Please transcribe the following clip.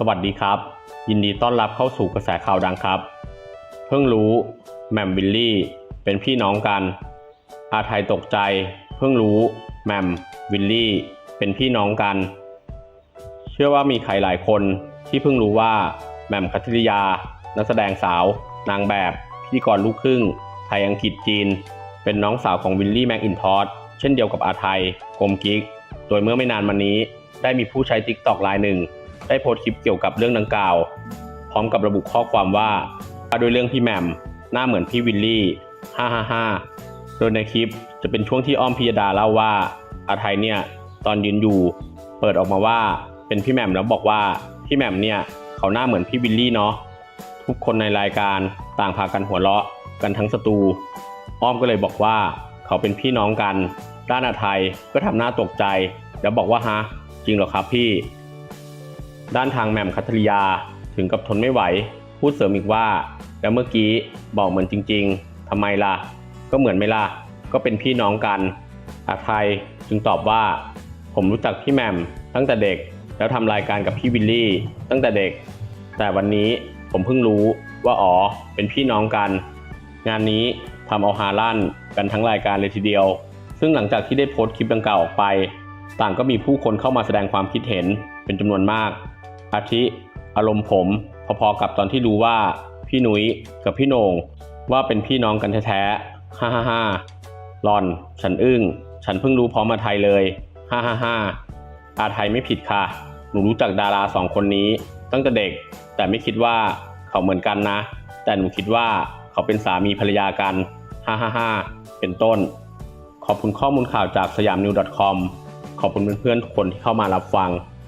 สวัสดีครับ ยินดีต้อนรับเข้าสู่กระแสข่าวดังครับ เพิ่งรู้แหม่มวิลลี่ เป็นพี่น้องกัน อาไทยตกใจ เพิ่งรู้แหม่มวิลลี่ เป็นพี่น้องกัน เชื่อว่ามีใครหลายคนที่เพิ่งรู้ว่าแหม่มคัทริยา นักแสดงสาว นางแบบพิธีกรลูกครึ่ง ไทยอังกฤษจีน เป็นน้องสาวของวิลลี่แมคอินทอสเช่นเดียวกับอาไทยกลมกิ๊กโดยเมื่อไม่นานมานี้ได้มีผู้ใช้ TikTok อกลายหนึ่ง ได้โพสต์คลิปเกี่ยวกับเรื่องดังกล่าว พร้อมกับระบุข้อความว่าว่าด้วยเรื่องพี่แหม่มหน้าเหมือนพี่วิลลี่ฮ่าฮ่าฮ่าโดยในคลิปจะเป็นช่วงที่อ้อมพิยดาเล่าว่าอาไทยเนี่ยตอนยืนอยู่เปิดออกมาว่าเป็นพี่แหม่มแล้วบอกว่าพี่แหม่มเนี่ยเขาหน้าเหมือนพี่วิลลี่เนาะทุกคนในรายการต่างพากันหัวเราะกันทั้งสตูอ้อมก็เลยบอกว่าเขาเป็นพี่น้องกัน ด้านอาไทยก็ทำหน้าตกใจ แล้วบอกว่าฮะจริงเหรอครับพี่ ด้านทางแหม่มคัทริยาถึงกับทนไม่ไหว พูดเสริมอีกว่า แล้วเมื่อกี้บอกเหมือนจริง ๆทำไมล่ะ ก็เหมือนไม่ล่ะ ก็เป็นพี่น้องกันอาไทยจึงตอบว่า ผมรู้จักพี่แหม่มตั้งแต่เด็ก แล้วทำรายการกับพี่วิลลี่ ตั้งแต่เด็ก แต่วันนี้ผมเพิ่งรู้ว่าอ๋อเป็นพี่น้องกัน งานนี้ทำเอาฮาลั่นกันทั้งรายการเลยทีเดียว ซึ่งหลังจากที่ได้โพสต์คลิปดังกล่าวออกไป ต่างก็มีผู้คนเข้ามาแสดงความคิดเห็นเป็นจำนวนมาก อาทิอารมณ์ผม พอๆกับตอนที่รู้ว่าพี่นุ้ยกับพี่โหนงว่าเป็นพี่น้องกันแท้ๆฮ่าฮ่าฮ่าหลอน ฉันอึ้ง ฉันเพิ่งรู้พร้อมมาไทยเลยฮ่าฮ่าฮ่าอาไทยไม่ผิดค่ะ หนูรู้จักดาราสองคนนี้ ตั้งแต่เด็ก แต่ไม่คิดว่าเขาเหมือนกันนะ แต่หนูคิดว่าเขาเป็นสามีภรรยากันฮ่าฮ่าฮ่าเป็นต้น ขอบคุณข้อมูลข่าวจากสยามนิว .com ขอบคุณเพื่อนๆทุกคนที่เข้ามารับฟัง